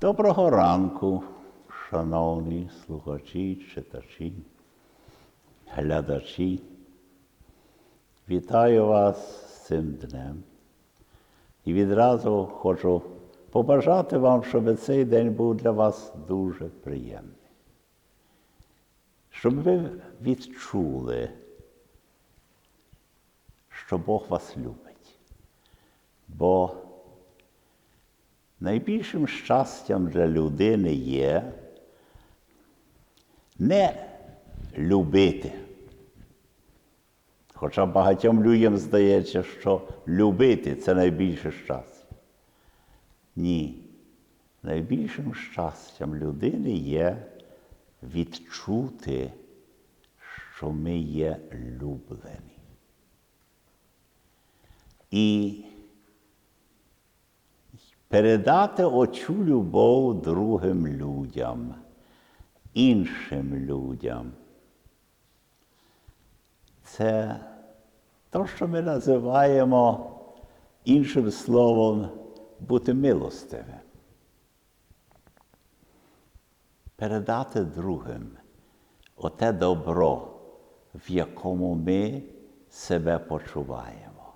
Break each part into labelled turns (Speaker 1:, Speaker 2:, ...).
Speaker 1: Доброго ранку, шановні слухачі, читачі, глядачі. Вітаю вас цим. І відразу хочу побажати вам, щоб цей день був для вас дуже приємний. Щоб ви відчули, що Бог вас любить. Бо найбільшим щастям для людини є не любити. Хоча багатьом людям здається, що любити це найбільше щастя. Ні. Найбільшим щастям людини є відчути, що ми є люблені. І передати оцю любов другим людям, іншим людям. Це те, що ми називаємо іншим словом бути милостивим. Передати другим оте добро, в якому ми себе почуваємо.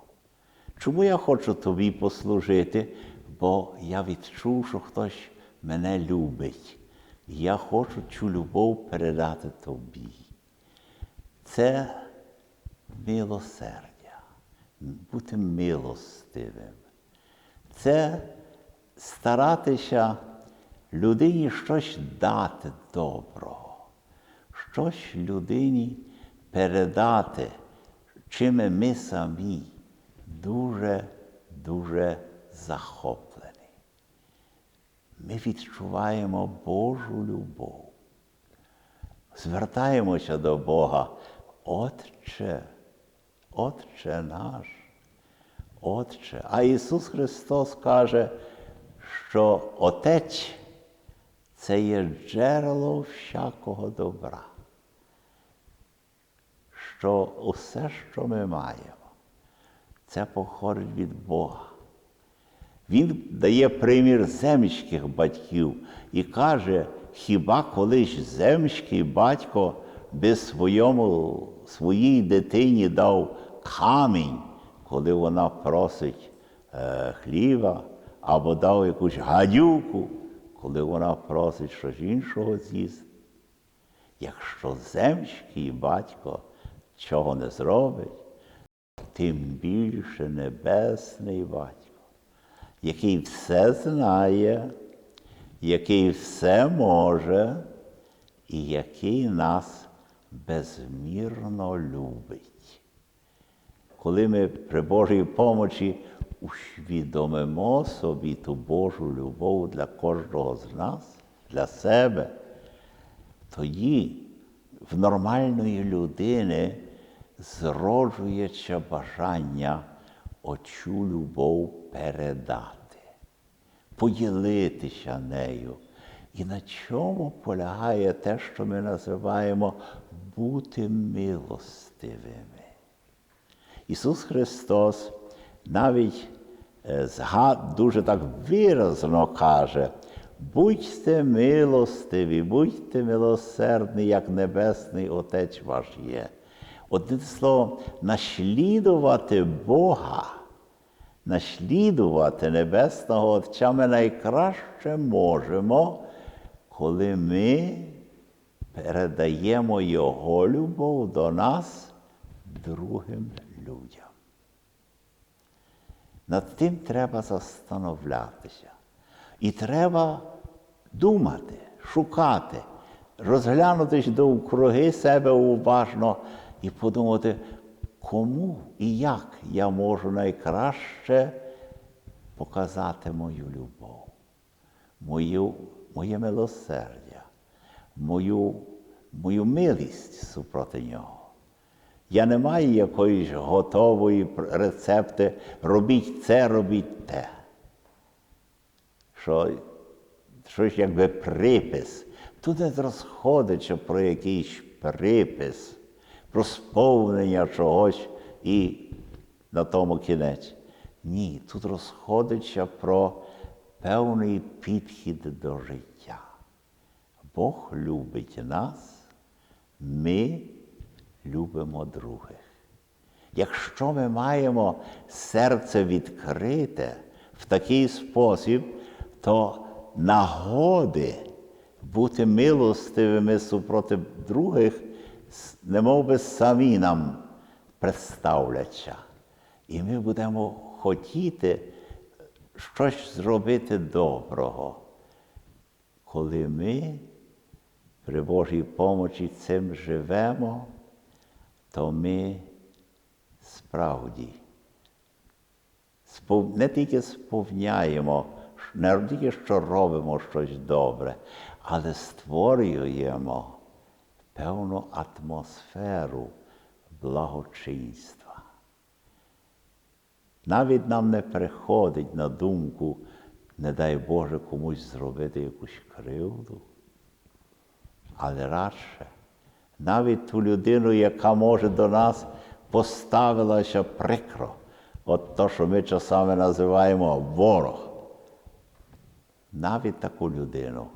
Speaker 1: Чому я хочу тобі послужити? Бо я відчув, що хтось мене любить. Я хочу цю любов передати тобі. Це милосердя, бути милостивим. Це старатися людині щось дати доброго, щось людині передати, чим ми самі дуже-дуже захоплені. Ми відчуваємо Божу любов. Звертаємося до Бога, Отче, Отче наш, Отче. А Ісус Христос каже, що Отець це є джерело всякого добра. Що усе, що ми маємо, це походить від Бога. Він дає примір земських батьків і каже, хіба колись земський батько би своєму, своїй дитині дав камінь, коли вона просить е, хліба, або дав якусь гадюку, коли вона просить щось іншого з'їсти. Якщо земський батько цього не зробить, тим більше небесний батько який все знає, який все може і який нас безмірно любить. Коли ми при Божій помочі усвідомимо собі ту Божу любов для кожного з нас, для себе, тоді в нормальної людини зроджується бажання оцю любов передати, поділитися нею. І на чому полягає те, що ми називаємо бути милостивими. Ісус Христос навіть е, дуже так виразно каже, будьте милостиві, будьте милосердні, як Небесний Отець ваш є. Одним словом, наслідувати Бога, наслідувати Небесного Отця ми найкраще можемо, коли ми передаємо Його любов до нас другим людям. Над тим треба застановлятися. І треба думати, шукати, розглянутися довкруги себе уважно і подумати, кому і як я можу найкраще показати мою любов, мою, моє милосердя, мою, мою милість супроти нього. Я не маю якоїсь готової рецепти. Робіть це, робіть те. Що, щось якби припис. Тут не розходиться про якийсь припис, про сповнення чогось і на тому кінець. Ні, тут розходиться про певний підхід до життя. Бог любить нас, ми любимо других. Якщо ми маємо серце відкрите в такий спосіб, то нагоди бути милостивими супроти других, немов би самі нам представляться. І ми будемо хотіти щось зробити доброго, коли ми при Божій помочі цим живемо, то ми справді не тільки сповняємо, не тільки що робимо щось добре, але створюємо певну атмосферу благочинства. Навіть нам не приходить на думку, не дай Боже комусь зробити якусь кривду. Але радше, навіть ту людину, яка може до нас поставилася прикро, от то, що ми часами називаємо ворог. Навіть таку людину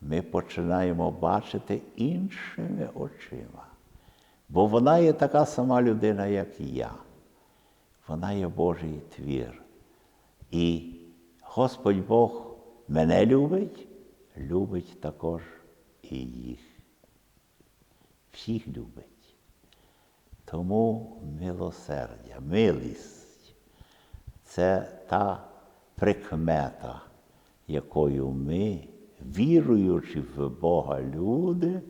Speaker 1: ми починаємо бачити іншими очима. Бо вона є така сама людина, як і я. Вона є Божий твір. І Господь Бог мене любить, любить також і їх. Всіх любить. Тому милосердя, милість це та прикмета, якою ми, віруючи в Бога люди,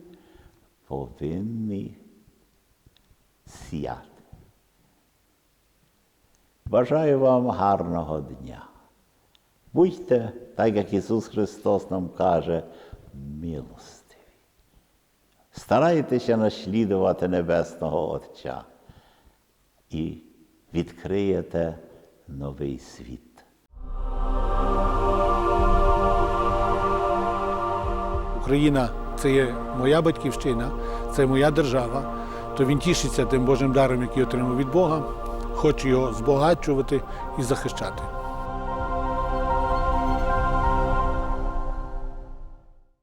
Speaker 1: повинні сіяти. Бажаю вам гарного дня. Будьте, так як Ісус Христос нам каже, милостиві. Старайтеся наслідувати Небесного Отця і відкриєте новий світ.
Speaker 2: Україна це є моя батьківщина, це моя держава, то він тішиться тим Божим даром, який отримав від Бога, хоче його збагачувати і захищати.